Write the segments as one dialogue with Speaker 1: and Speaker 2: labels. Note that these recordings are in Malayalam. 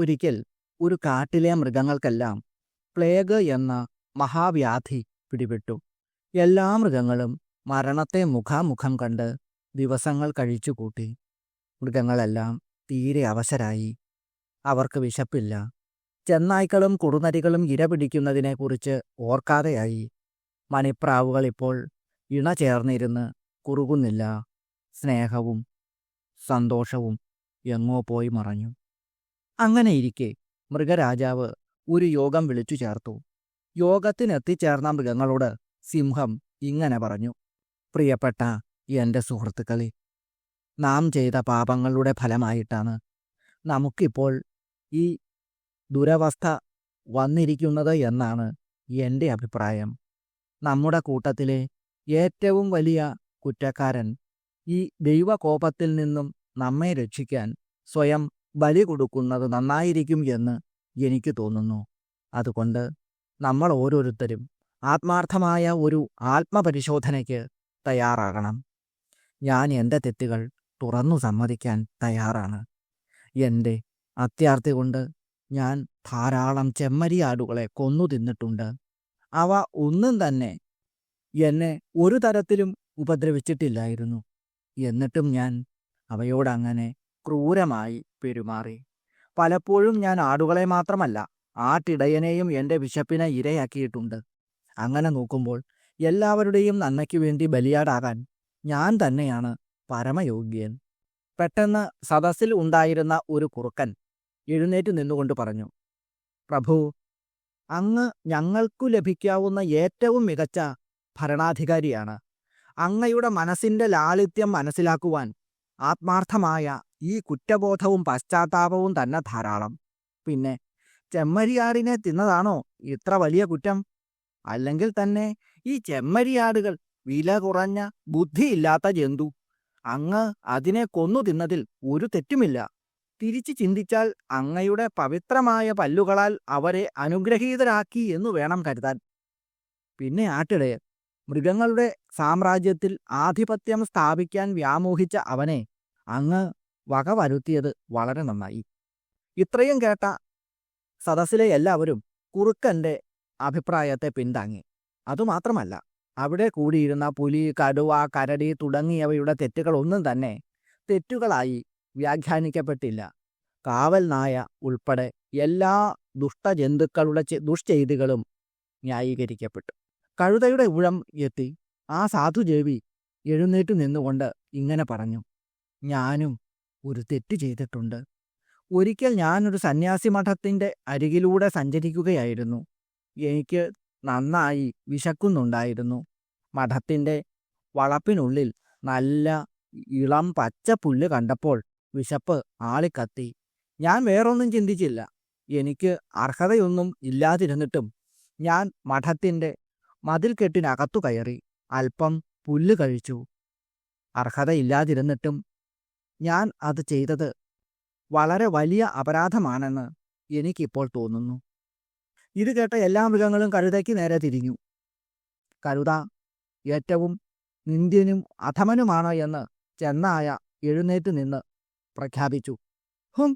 Speaker 1: ഒരിക്കൽ ഒരു കാട്ടിലെ മൃഗങ്ങൾക്കെല്ലാം പ്ലേഗ് എന്ന മഹാവ്യാധി പിടിപെട്ടു. എല്ലാ മൃഗങ്ങളും മരണത്തെ മുഖാമുഖം കണ്ട് ദിവസങ്ങൾ കഴിച്ചുകൂട്ടി മൃഗങ്ങളെല്ലാം തീരെ അവശരായി. അവർക്ക് വിശപ്പില്ല. ചെന്നായ്ക്കളും കുറുനരികളും ഇര പിടിക്കുന്നതിനെക്കുറിച്ച് ഓർക്കാതെയായി. മണിപ്രാവുകൾ ഇപ്പോൾ ഇണ ചേർന്നിരുന്ന് കുറുകുന്നില്ല. സ്നേഹവും സന്തോഷവും എങ്ങോ പോയി മറഞ്ഞു. അങ്ങനെയിരിക്കെ മൃഗരാജാവ് ഒരു യോഗം വിളിച്ചു ചേർത്തു. യോഗത്തിനെത്തിച്ചേർന്ന മൃഗങ്ങളോട് സിംഹം ഇങ്ങനെ പറഞ്ഞു പ്രിയപ്പെട്ട എന്റെ സുഹൃത്തുക്കളെ നാം ചെയ്ത പാപങ്ങളുടെ ഫലമായിട്ടാണ് നമുക്കിപ്പോൾ ഈ ദുരവസ്ഥ വന്നിരിക്കുന്നത് എന്നാണ് എന്റെ അഭിപ്രായം. നമ്മുടെ കൂട്ടത്തിലെ ഏറ്റവും വലിയ കുറ്റക്കാരൻ ഈ ദൈവകോപത്തിൽ നിന്നും നമ്മെ രക്ഷിക്കാൻ സ്വയം ബലി കൊടുക്കുന്നത് നന്നായിരിക്കും എന്ന് എനിക്ക് തോന്നുന്നു. അതുകൊണ്ട് നമ്മൾ ഓരോരുത്തരും ആത്മാർത്ഥമായ ഒരു ആത്മപരിശോധനയ്ക്ക് തയ്യാറാകണം. ഞാൻ എന്റെ തെറ്റുകൾ തുറന്നു സമ്മതിക്കാൻ തയ്യാറാണ്. എന്റെ അത്യാർത്ഥി കൊണ്ട് ഞാൻ ധാരാളം ചെമ്മരിയാടുകളെ കൊന്നു തിന്നിട്ടുണ്ട്. അവ ഒന്നും തന്നെ എന്നെ ഒരു തരത്തിലും ഉപദ്രവിച്ചിട്ടില്ലായിരുന്നു. എന്നിട്ടും ഞാൻ അവയോടങ്ങനെ ക്രൂരമായി പെരുമാറി. പലപ്പോഴും ഞാൻ ആടുകളെ മാത്രമല്ല ആട്ടിടയനെയും എന്റെ വിശപ്പിനെ ഇരയാക്കിയിട്ടുണ്ട്. അങ്ങനെ നോക്കുമ്പോൾ എല്ലാവരുടെയും നന്മയ്ക്കു വേണ്ടി ബലിയാടാകാൻ ഞാൻ തന്നെയാണ് പരമയോഗ്യൻ. പെട്ടെന്ന് സദസ്സിൽ ഉണ്ടായിരുന്ന ഒരു കുറുക്കൻ എഴുന്നേറ്റ് നിന്നുകൊണ്ട് പറഞ്ഞു പ്രഭു അങ്ങ് ഞങ്ങൾക്കു ലഭിക്കാവുന്ന ഏറ്റവും മികച്ച ഭരണാധികാരിയാണ്. അങ്ങയുടെ മനസ്സിന്റെ ലാളിത്യം മനസ്സിലാക്കുവാൻ ആത്മാർത്ഥമായ ഈ കുറ്റബോധവും പശ്ചാത്താപവും തന്നെ ധാരാളം. പിന്നെ ചെമ്മരിയാടിനെ തിന്നതാണോ ഇത്ര വലിയ കുറ്റം? അല്ലെങ്കിൽ തന്നെ ഈ ചെമ്മരിയാടുകൾ വില കുറഞ്ഞ ബുദ്ധിയില്ലാത്ത ജന്തു. അങ്ങ് അതിനെ കൊന്നു തിന്നതിൽ ഒരു തെറ്റുമില്ല. തിരിച്ചു ചിന്തിച്ചാൽ അങ്ങയുടെ പവിത്രമായ പല്ലുകളാൽ അവരെ അനുഗ്രഹീതരാക്കി എന്നു വേണം കരുതാൻ. പിന്നെ ആട്ടിടയൻ. മൃഗങ്ങളുടെ സാമ്രാജ്യത്തിൽ ആധിപത്യം സ്ഥാപിക്കാൻ വ്യാമോഹിച്ച അവനെ അങ്ങ് വകവരുത്തിയത് വളരെ നന്നായി. ഇത്രയും കേട്ട സദസ്സിലെ എല്ലാവരും കുറുക്കന്റെ അഭിപ്രായത്തെ പിന്താങ്ങി. അതുമാത്രമല്ല അവിടെ കൂടിയിരുന്ന പുലി കടുവ കരടി തുടങ്ങിയവയുടെ തെറ്റുകളൊന്നും തന്നെ തെറ്റുകളായി വ്യാഖ്യാനിക്കപ്പെട്ടില്ല. കാവൽ നായ ഉൾപ്പെടെ എല്ലാ ദുഷ്ടജന്തുക്കളുടെ ദുഷ്ചെയ്തികളും ന്യായീകരിക്കപ്പെട്ടു. കഴുതയുടെ ഊഴം എത്തി ആ സാധുദേവി എഴുന്നേറ്റു നിന്നുകൊണ്ട് ഇങ്ങനെ പറഞ്ഞു ഞാനും ഒരു തെറ്റ് ചെയ്തിട്ടുണ്ട്. ഒരിക്കൽ ഞാനൊരു സന്യാസി മഠത്തിന്റെ അരികിലൂടെ സഞ്ചരിക്കുകയായിരുന്നു. എനിക്ക് നന്നായി വിശക്കുന്നുണ്ടായിരുന്നു. മഠത്തിന്റെ വളപ്പിനുള്ളിൽ നല്ല ഇളം പച്ച പുല്ല് കണ്ടപ്പോൾ വിശപ്പ് ആളിക്കത്തി. ഞാൻ വേറൊന്നും ചിന്തിച്ചില്ല. എനിക്ക് അർഹതയൊന്നും ഇല്ലാതിരുന്നിട്ടും ഞാൻ മഠത്തിന്റെ മതിൽക്കെട്ടിനകത്തു കയറി അല്പം പുല്ല് കഴിച്ചു. അർഹതയില്ലാതിരുന്നിട്ടും ഞാൻ അത് ചെയ്തത് വളരെ വലിയ അപരാധമാണെന്ന് എനിക്കിപ്പോൾ തോന്നുന്നു. ഇത് കേട്ട എല്ലാ മൃഗങ്ങളും കഴുതയ്ക്ക് നേരെ തിരിഞ്ഞു. കഴുത ഏറ്റവും നിന്ദ്യനും അധമനുമാണ് എന്ന് ചെന്നായ എഴുന്നേറ്റ് നിന്ന് പ്രഖ്യാപിച്ചു. ഹും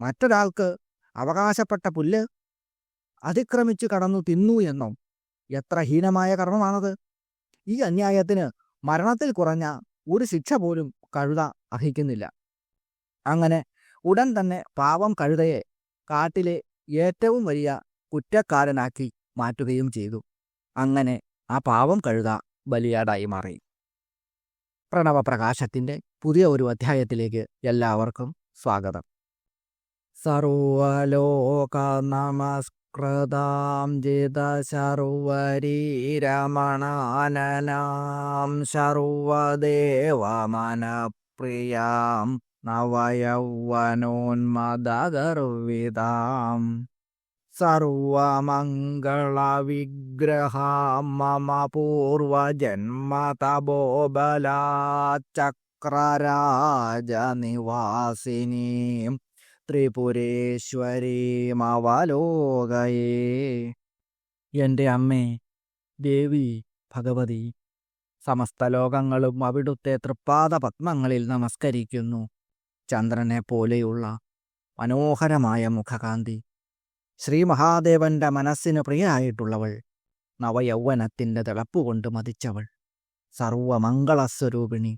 Speaker 1: മറ്റൊരാൾക്ക് അവകാശപ്പെട്ട പുല്ല് അതിക്രമിച്ചു കടന്നു തിന്നു എന്നോ എത്ര ഹീനമായ കർമ്മമാണത്. ഈ അന്യായത്തിന് മരണത്തിൽ കുറഞ്ഞ ഒരു ശിക്ഷ പോലും കഴുത അർഹിക്കുന്നില്ല. അങ്ങനെ ഉടൻ തന്നെ പാവം കഴുതയെ കാട്ടിലെ ഏറ്റവും വലിയ കുറ്റക്കാരനാക്കി മാറ്റുകയും ചെയ്തു. അങ്ങനെ ആ പാവം കഴുത ബലിയാടായി മാറി. പ്രണവപ്രകാശത്തിന്റെ പുതിയ ഒരു അധ്യായത്തിലേക്ക് എല്ലാവർക്കും സ്വാഗതം. സർവലോക നമസ്കൃതാം ജിത ശർവരീരമണാനനാം സർവദേവമനപ്രിയാം നവയൗവനോന്മദർവിതാം സർവമംഗളവിഗ്രഹാം മമ പൂർവജന്മതപോബലാചക്രരാജനിവാസിനീം ത്രിപുരേശ്വരീമവലോകയേ. എന്റെ അമ്മേ ദേവി ഭഗവതി സമസ്ത ലോകങ്ങളും അവിടുത്തെ തൃപ്പാദ പത്മങ്ങളിൽ നമസ്കരിക്കുന്നു. ചന്ദ്രനെ പോലെയുള്ള മനോഹരമായ മുഖകാന്തി. ശ്രീ മഹാദേവന്റെ മനസ്സിന് പ്രിയായിട്ടുള്ളവൾ നവയൗവനത്തിന്റെ തിളപ്പുകൊണ്ട് മതിച്ചവൾ. സർവമംഗളസ്വരൂപിണി.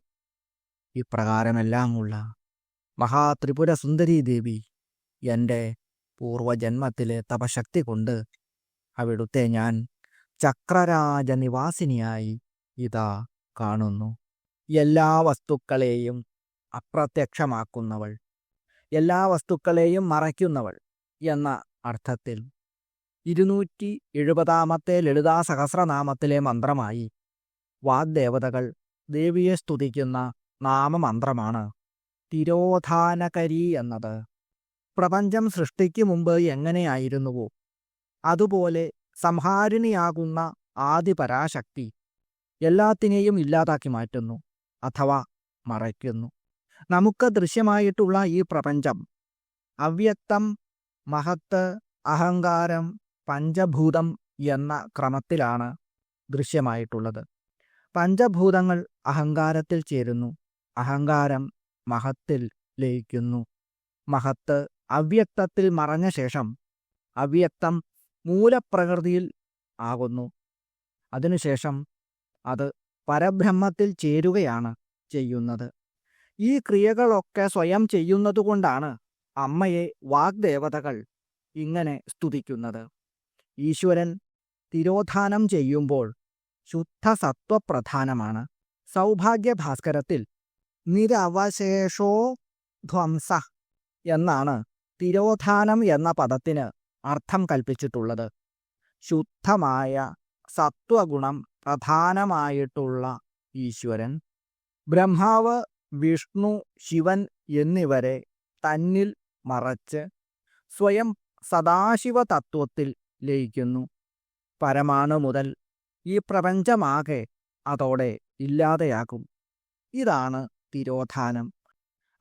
Speaker 1: ഇപ്രകാരമെല്ലാമുള്ള മഹാത്രിപുര സുന്ദരീ ദേവി എന്റെ പൂർവജന്മത്തിലെ തപശക്തി കൊണ്ട് അവിടുത്തെ ഞാൻ ചക്രരാജനിവാസിനിയായി ഇതാ കാണുന്നു. എല്ലാ വസ്തുക്കളെയും അപ്രത്യക്ഷമാക്കുന്നവൾ. എല്ലാ വസ്തുക്കളെയും മറയ്ക്കുന്നവൾ എന്ന അർത്ഥത്തിൽ ഇരുന്നൂറ്റി എഴുപതാമത്തെ ലളിതാ സഹസ്രനാമത്തിലെ മന്ത്രമായി വാഗ്ദേവതകൾ ദേവിയെ സ്തുതിക്കുന്ന നാമമന്ത്രമാണ് തിരോധാനകരി എന്നത്. പ്രപഞ്ചം സൃഷ്ടിക്കു മുമ്പ് എങ്ങനെയായിരുന്നുവോ അതുപോലെ സംഹാരിണിയാകുന്ന ആദിപരാശക്തി എല്ലാത്തിനെയും ഇല്ലാതാക്കി മാറ്റുന്നു അഥവാ മറയ്ക്കുന്നു. നമുക്ക് ദൃശ്യമായിട്ടുള്ള ഈ പ്രപഞ്ചം അവ്യക്തം മഹത്ത് അഹങ്കാരം പഞ്ചഭൂതം എന്ന ക്രമത്തിലാണ് ദൃശ്യമായിട്ടുള്ളത്. പഞ്ചഭൂതങ്ങൾ അഹങ്കാരത്തിൽ ചേരുന്നു അഹങ്കാരം മഹത്തിൽ ലയിക്കുന്നു. മഹത്ത് അവ്യക്തത്തിൽ മറഞ്ഞ ശേഷം അവ്യക്തം മൂലപ്രകൃതിയിൽ ആകുന്നു. അതിനുശേഷം അത് പരബ്രഹ്മത്തിൽ ചേരുകയാണ് ചെയ്യുന്നത്. ഈ ക്രിയകളൊക്കെ സ്വയം ചെയ്യുന്നതുകൊണ്ടാണ് അമ്മയെ വാഗ്ദേവതകൾ ഇങ്ങനെ സ്തുതിക്കുന്നത്. ഈശ്വരൻ തിരോധാനം ചെയ്യുമ്പോൾ ശുദ്ധ സത്വപ്രധാനമാണ് സൗഭാഗ്യഭാസ്കരത്തിൽ നിരവശേഷോ ധ്വംസ എന്നാണ് തിരോധാനം എന്ന പദത്തിന് അർത്ഥം കൽപ്പിച്ചിട്ടുള്ളത്. ശുദ്ധമായ സത്വഗുണം പ്രധാനമായിട്ടുള്ള ഈശ്വരൻ ബ്രഹ്മാവ് വിഷ്ണു ശിവൻ എന്നിവരെ തന്നിൽ മറച്ച് സ്വയം സദാശിവ തത്വത്തിൽ ലയിക്കുന്നു. പരമാണു മുതൽ ഈ പ്രപഞ്ചമാകെ അതോടെ ഇല്ലാതെയാകും. ഇതാണ് തിരോധാനം.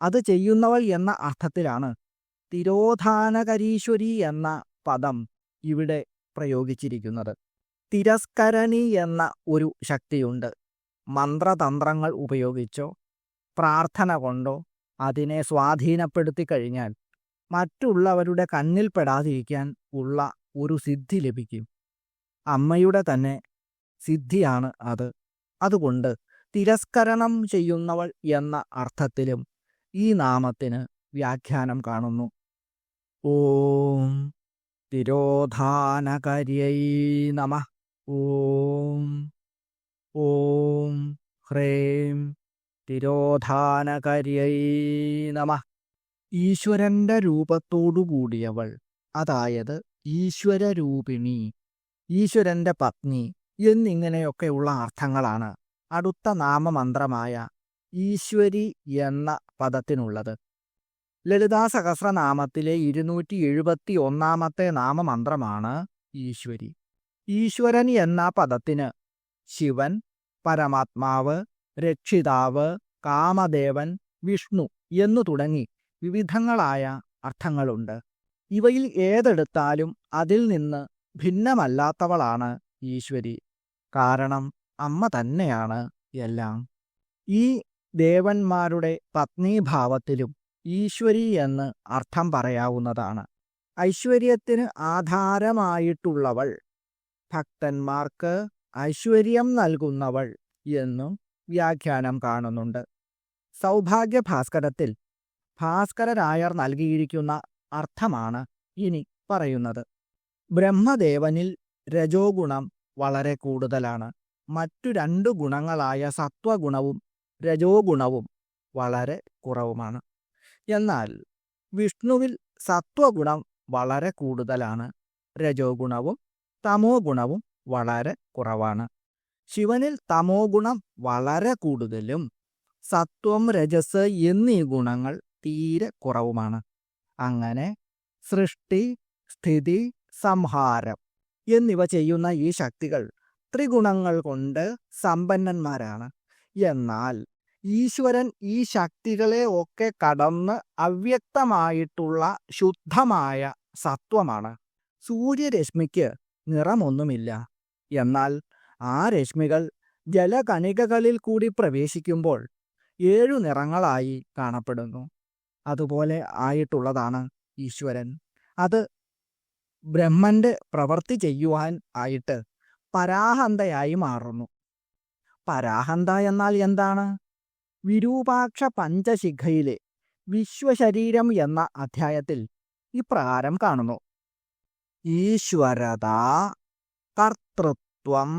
Speaker 1: അത് ചെയ്യുന്നവൾ എന്ന അർത്ഥത്തിലാണ് തിരോധാനകരീശ്വരി എന്ന പദം ഇവിടെ പ്രയോഗിച്ചിരിക്കുന്നത്. തിരസ്കരണി എന്ന ഒരു ശക്തിയുണ്ട്. മന്ത്രതന്ത്രങ്ങൾ ഉപയോഗിച്ചോ പ്രാർത്ഥന കൊണ്ടോ അതിനെ സ്വാധീനപ്പെടുത്തി കഴിഞ്ഞാൽ മറ്റുള്ളവരുടെ കണ്ണിൽപ്പെടാതിരിക്കാൻ ഉള്ള ഒരു സിദ്ധി ലഭിക്കും. അമ്മയുടെ തന്നെ സിദ്ധിയാണ് അത്. അതുകൊണ്ട് തിരസ്കരണം ചെയ്യുന്നവൾ എന്ന അർത്ഥത്തിലും ഈ നാമത്തിന് വ്യാഖ്യാനം കാണുന്നു. ഓം തിരോധാനകര്യൈ നമ. ഓം ഓം ഹ്രേം തിരോധാനകര്യൈ നമ. ഈശ്വരന്റെ രൂപത്തോടുകൂടിയവൾ അതായത് ഈശ്വരരൂപിണി ഈശ്വരന്റെ പത്നി എന്നിങ്ങനെയൊക്കെയുള്ള അർത്ഥങ്ങളാണ് അടുത്ത നാമമന്ത്രമായ ഈശ്വരി എന്ന പദത്തിനുള്ളത്. ലളിതാ സഹസ്രനാമത്തിലെ ഇരുന്നൂറ്റി എഴുപത്തി ഒന്നാമത്തെ നാമമന്ത്രമാണ് ഈശ്വരി. ഈശ്വരൻ എന്ന പദത്തിന് ശിവൻ പരമാത്മാവ് രക്ഷിതാവ് കാമദേവൻ വിഷ്ണു എന്നു തുടങ്ങി വിവിധങ്ങളായ അർത്ഥങ്ങളുണ്ട്. ഇവയിൽ ഏതെടുത്താലും അതിൽ നിന്ന് ഭിന്നമല്ലാത്തവളാണ് ഈശ്വരി. കാരണം അമ്മ തന്നെയാണ് എല്ലാം. ഈ ദേവന്മാരുടെ പത്നീഭാവത്തിലും ഈശ്വരി എന്ന് അർത്ഥം പറയാവുന്നതാണ്. ഐശ്വര്യത്തിന് ആധാരമായിട്ടുള്ളവൾ ഭക്തന്മാർക്ക് ഐശ്വര്യം നൽകുന്നവൾ എന്നും വ്യാഖ്യാനം കാണുന്നുണ്ട്. സൗഭാഗ്യ ഭാസ്കരത്തിൽ ഭാസ്കരരായർ നൽകിയിരിക്കുന്ന അർത്ഥമാണ് ഇനി പറയുന്നത്. ബ്രഹ്മദേവനിൽ രജോഗുണം വളരെ കൂടുതലാണ്. മറ്റു രണ്ടു ഗുണങ്ങളായ സത്വഗുണവും രജോഗുണവും വളരെ കുറവുമാണ്. എന്നാൽ വിഷ്ണുവിൽ സത്വഗുണം വളരെ കൂടുതലാണ്. രജോ ഗുണവും തമോ ഗുണവും വളരെ കുറവാണ്. ശിവനിൽ തമോ ഗുണം വളരെ കൂടുതലും സത്വം രജസ് എന്നീ ഗുണങ്ങൾ തീരെ കുറവുമാണ്. അങ്ങനെ സൃഷ്ടി സ്ഥിതി സംഹാരം എന്നിവ ചെയ്യുന്ന ഈ ശക്തികൾ ത്രിഗുണങ്ങൾ കൊണ്ട് സമ്പന്നന്മാരാണ്. എന്നാൽ ഈശ്വരൻ ഈ ശക്തികളെ ഒക്കെ കടന്ന് അവ്യക്തമായിട്ടുള്ള ശുദ്ധമായ സത്വമാണ്. സൂര്യരശ്മിക്ക് നിറമൊന്നുമില്ല. എന്നാൽ ആ രശ്മികൾ ജലകണികകളിൽ കൂടി പ്രവേശിക്കുമ്പോൾ ഏഴു നിറങ്ങളായി കാണപ്പെടുന്നു. അതുപോലെ ആയിട്ടുള്ളതാണ് ഈശ്വരൻ. അത് ബ്രഹ്മന്റെ പ്രവൃത്തി ചെയ്യുവാൻ ആയിട്ട് പരാഹന്തയായി മാറുന്നു. പരാഹന്ത എന്നാൽ എന്താണ്? വിരൂപാക്ഷ പഞ്ചശിഖയിലെ വിശ്വശരീരം എന്ന അധ്യായത്തിൽ ഇപ്രകാരം കാണുന്നു. ഈശ്വരത കർത്തൃത്വം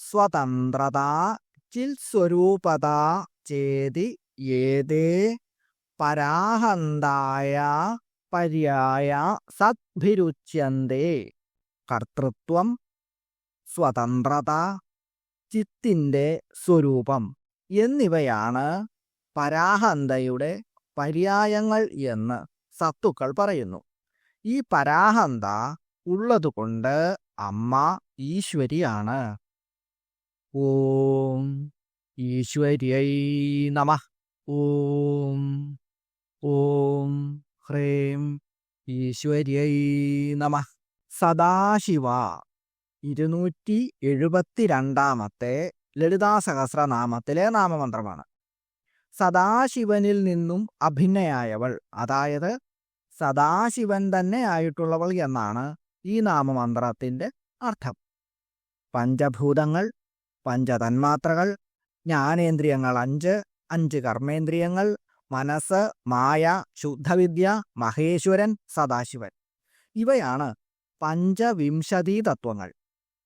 Speaker 1: സ്വതന്ത്രത ചിൽസ്വരൂപത ചേതി ഏതേ പരാഹന്തായ പര്യായ സദ്ഭിരുച്യന്തേ കർത്തൃത്വം സ്വതന്ത്രത ചിത്തിന്റെ സ്വരൂപം എന്നിവയാണ് പരാഹന്തയുടെ പര്യായങ്ങൾ എന്ന് സത്തുക്കൾ പറയുന്നു. ഈ പരാഹന്ത ഉള്ളതുകൊണ്ട് അമ്മ ഈശ്വരിയാണ്. ഓം ഈശ്വര്യൈ നമ. ഓം ഓം ഹ്രീം ഈശ്വര്യൈ നമ. സദാശിവ. ഇരുന്നൂറ്റി എഴുപത്തിരണ്ടാമത്തെ ലളിതാ സഹസ്രനാമത്തിലെ നാമമന്ത്രമാണ്. സദാശിവനിൽ നിന്നും അഭിന്നയായവൾ അതായത് സദാശിവൻ തന്നെ ആയിട്ടുള്ളവൾ എന്നാണ് ഈ നാമമന്ത്രത്തിന്റെ അർത്ഥം. പഞ്ചഭൂതങ്ങൾ പഞ്ചതന്മാത്രകൾ ജ്ഞാനേന്ദ്രിയങ്ങൾ അഞ്ച് അഞ്ച് കർമ്മേന്ദ്രിയങ്ങൾ മനസ്സ് മായ ശുദ്ധവിദ്യ മഹേശ്വരൻ സദാശിവൻ. ഇവയാണ് പഞ്ചവിംശതി തത്വങ്ങൾ.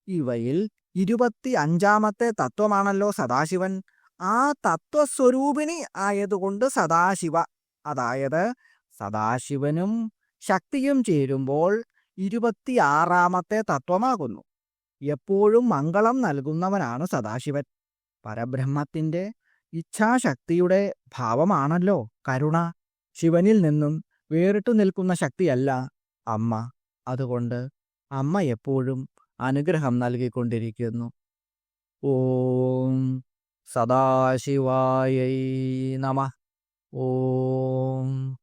Speaker 1: ഇവയിൽ ഇരുപത്തി അഞ്ചാമത്തെ തത്വമാണല്ലോ സദാശിവൻ. ആ തത്വസ്വരൂപിണി ആയതുകൊണ്ട് സദാശിവ. അതായത് സദാശിവനും ശക്തിയും ചേരുമ്പോൾ ഇരുപത്തിയാറാമത്തെ തത്വമാകുന്നു. എപ്പോഴും മംഗളം നൽകുന്നവനാണ് സദാശിവൻ. പരബ്രഹ്മത്തിന്റെ ഇച്ഛാശക്തിയുടെ ഭാവമാണല്ലോ കരുണ. ശിവനിൽ നിന്നും വേറിട്ടു നിൽക്കുന്ന ശക്തിയല്ല അമ്മ. അതുകൊണ്ട് അമ്മ എപ്പോഴും അനുഗ്രഹം നൽകിക്കൊണ്ടിരിക്കുന്നു. ഓം സദാശിവായൈ നമ. ഓം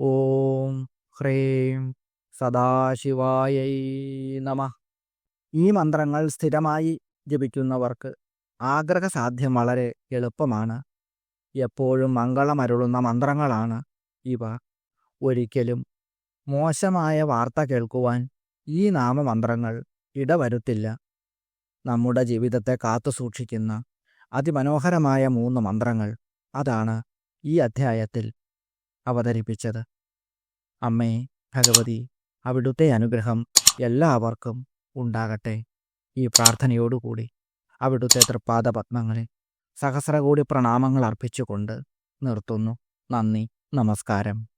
Speaker 1: ഓം ഹ്രീം. സദാശിവായൈ നമ. ഈ മന്ത്രങ്ങൾ സ്ഥിരമായി ജപിക്കുന്നവർക്ക് ആഗ്രഹസാധ്യം വളരെ എളുപ്പമാണ്. എപ്പോഴും മംഗളമരുളുന്ന മന്ത്രങ്ങളാണ് ഇവ. ഒരിക്കലും മോശമായ വാർത്ത കേൾക്കുവാൻ ഈ നാമമന്ത്രങ്ങൾ ഇടവരുത്തില്ല. നമ്മുടെ ജീവിതത്തെ കാത്തു സൂക്ഷിക്കുന്ന അതിമനോഹരമായ മൂന്ന് മന്ത്രങ്ങൾ അതാണ് ഈ അധ്യായത്തിൽ അവതരിപ്പിച്ചത്. അമ്മേ ഭഗവതി അവിടുത്തെ അനുഗ്രഹം എല്ലാവർക്കും ഉണ്ടാകട്ടെ. ഈ പ്രാർത്ഥനയോടുകൂടി അവിടുത്തെ തൃപ്പാദ പത്മങ്ങളെ സഹസ്രകോടി പ്രണാമങ്ങൾ അർപ്പിച്ചുകൊണ്ട് നിർത്തുന്നു. നന്ദി നമസ്കാരം.